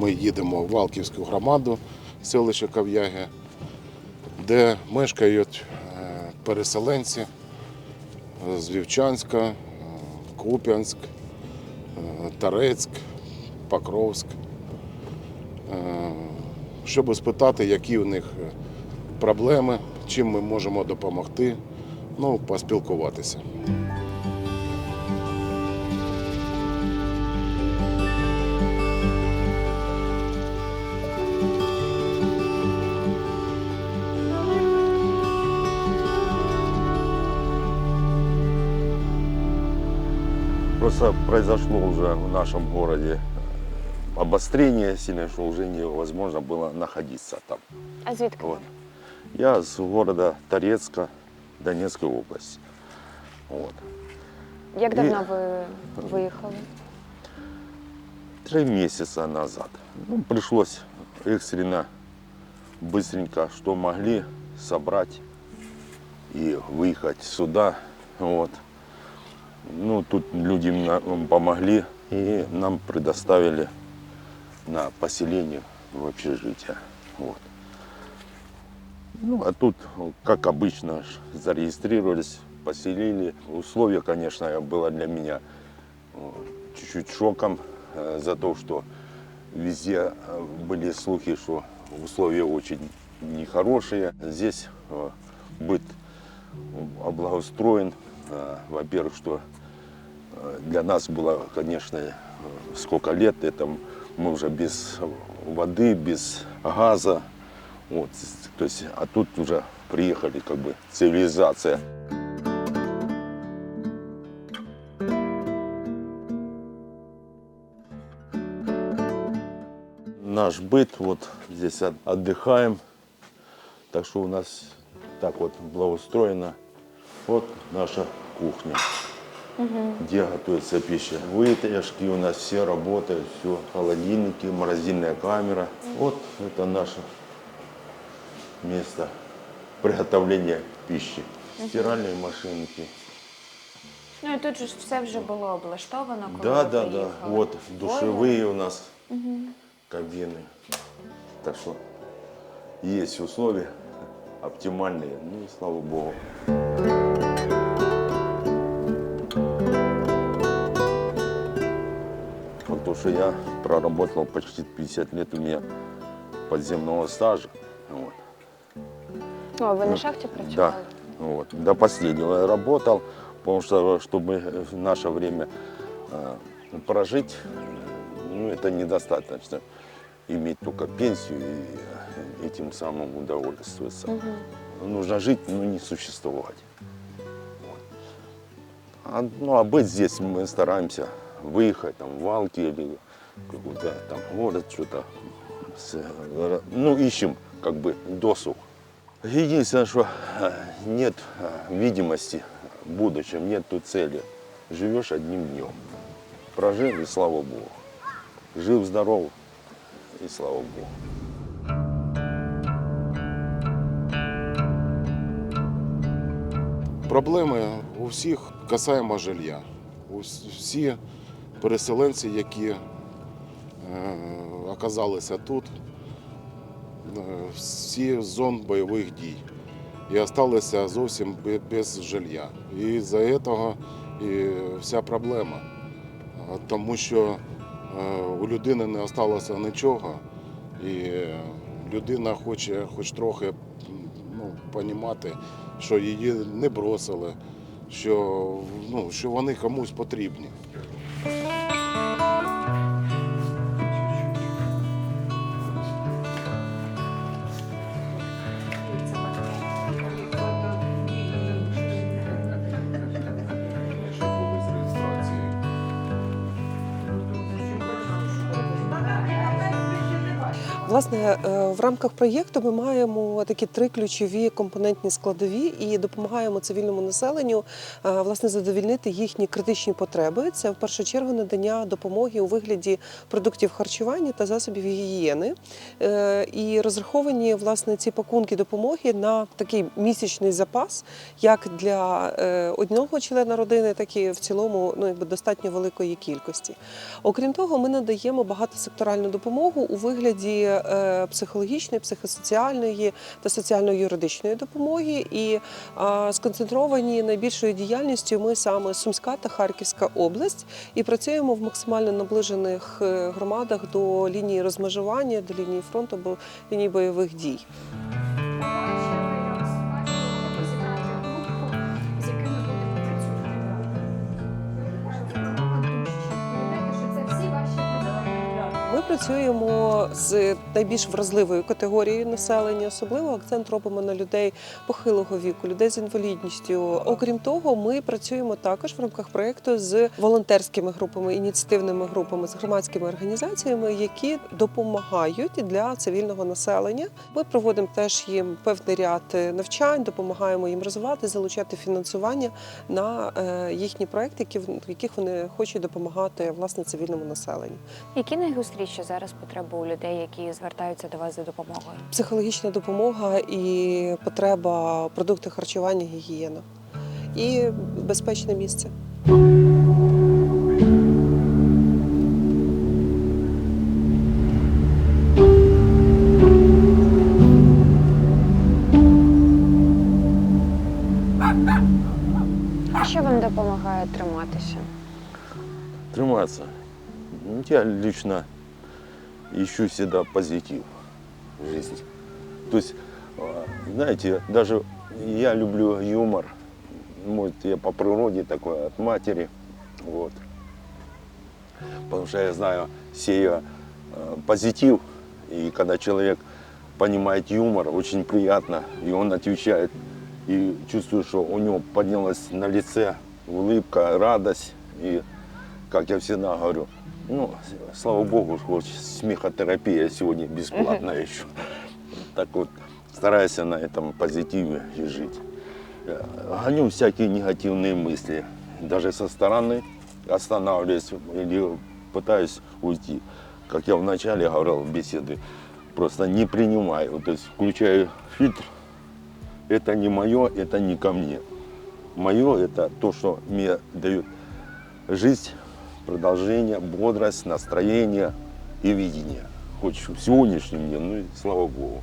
ми їдемо в Валківську громаду, селище Кав'яги, де мешкають е, переселенці з Вівчанська, е, Куп'янськ, е, Тарецьк, Покровськ, щоб спитати, які у них проблеми, чим ми можемо допомогти, ну, поспілкуватися. Просто произошло уже в нашем городе э, обострение сильное, что уже невозможно было находиться там. А звідки? Вот. ви? Я с города Торецка, Донецкой области. Вот. Як І- давно ви виїхали? Три месяца назад. Ну, пришлось экстренно, быстренько, что могли, собрать и выехать сюда. Вот. Ну, тут люди нам помогли и нам предоставили на поселение в общежитие. Вот. Ну, а тут, как обычно, зарегистрировались, поселили. Условия, конечно, было для меня э, чуть-чуть шоком э, за то, что везде э, были слухи, что условия очень нехорошие. Здесь быт облагоустроен. Э, Во-первых, что э, для нас было, конечно, э, сколько лет, это мы уже без воды, без газа. Вот, то есть, а тут уже приехали как бы цивилизация. Наш быт, вот здесь от- отдыхаем. Так что у нас так вот благоустроено. Вот наша кухня, где готовится пища. Вытяжки у нас все работают, все, холодильники, морозильная камера. Вот это наше место приготовления пищи. Стиральные машинки. Ну і тут же ж все вже було облаштовано, коли Да, ви да, да. приїхали. Вот душевые у нас кабины. Так что есть условия оптимальные. Ну, и слава богу. То, что я проработал почти 50 лет у меня подземного стажа. Вот. Ну, ви на шахті Да, працювали? вот. До последнего я работал, потому что чтобы в наше время э, прожить, ну, это недостаточно иметь только пенсию и э, этим самым удовольствоваться. Нужно жить, но не существовать. Вот. А, ну, а быть здесь мы стараемся выехать там, в Валки или какой-то там город, что-то. с- э, Ну, ищем как бы досуг. Единственное, что э, нет э, видимости в будущем, нет той цели. Живешь одним днем. Прожил и слава Богу. Жив, здоров и слава Богу. Проблеми у всіх касаємо жилья. Ус- Всі переселенці, які е, оказалися тут, е, всі з зон бойових дій. І залишилися зовсім без жилья. І за цього і вся проблема. Тому що е, у людини не залишилося нічого, і людина хоче хоч трохи ну, понімати, що її не бросили, що, ну, що вони комусь потрібні. Власне, е, в рамках проєкту ми маємо такі три ключові компонентні складові і допомагаємо цивільному населенню е, власне задовільнити їхні критичні потреби. Це в першу чергу надання допомоги у вигляді продуктів харчування та засобів гігієни. Е, І розраховані власне ці пакунки допомоги на такий місячний запас, як для одного члена родини, так і в цілому ну, якби достатньо великої кількості. Окрім того, ми надаємо багатосекторальну допомогу у вигляді психологічної, психосоціальної та соціально-юридичної допомоги. І сконцентровані найбільшою діяльністю ми саме Сумська та Харківська область і працюємо в максимально наближених е, громадах до лінії розмежування, до лінії фронту або лінії бойових дій. Працюємо з найбільш вразливою категорією населення, особливо акцент робимо на людей похилого віку, людей з інвалідністю. Окрім того, ми працюємо також в рамках проєкту з волонтерськими групами, ініціативними групами, з громадськими організаціями, які допомагають для цивільного населення. Ми проводимо теж їм певний ряд навчань, допомагаємо їм розвивати, залучати фінансування на е, їхні проекти, які в яких вони хочуть допомагати власне цивільному населенню. Які найгостріші зараз потреби у людей, які звертаються до вас за допомогою? психологічна допомога і потреба продукти харчування, гігієна і безпечне місце. А що вам допомагає триматися? Триматься. Ну, Я лично ищу всегда позитив в жизни. То есть, а, знаете, даже я люблю юмор. Может, я по природе такой, от матери. Вот. Потому что я знаю, сею э, позитив. И когда человек понимает юмор, очень приятно. И он отвечает. И чувствую, что у него поднялась на лице улыбка, радость. И как я всегда говорю, ну, слава богу, хоть смехотерапия сегодня бесплатная еще. Так вот, стараюсь на этом позитиве и жить. Э, Гоню всякие негативные мысли. Даже со стороны останавливаюсь или пытаюсь уйти. Как я вначале говорил в беседы, просто не принимаю. То есть включаю фильтр. Это не мое, это не ко мне. Мое это то, что мне дает жизнь, продолжение, бодрость, настроение и видение. Хоть в сегодняшнем дне, ну и слава Богу.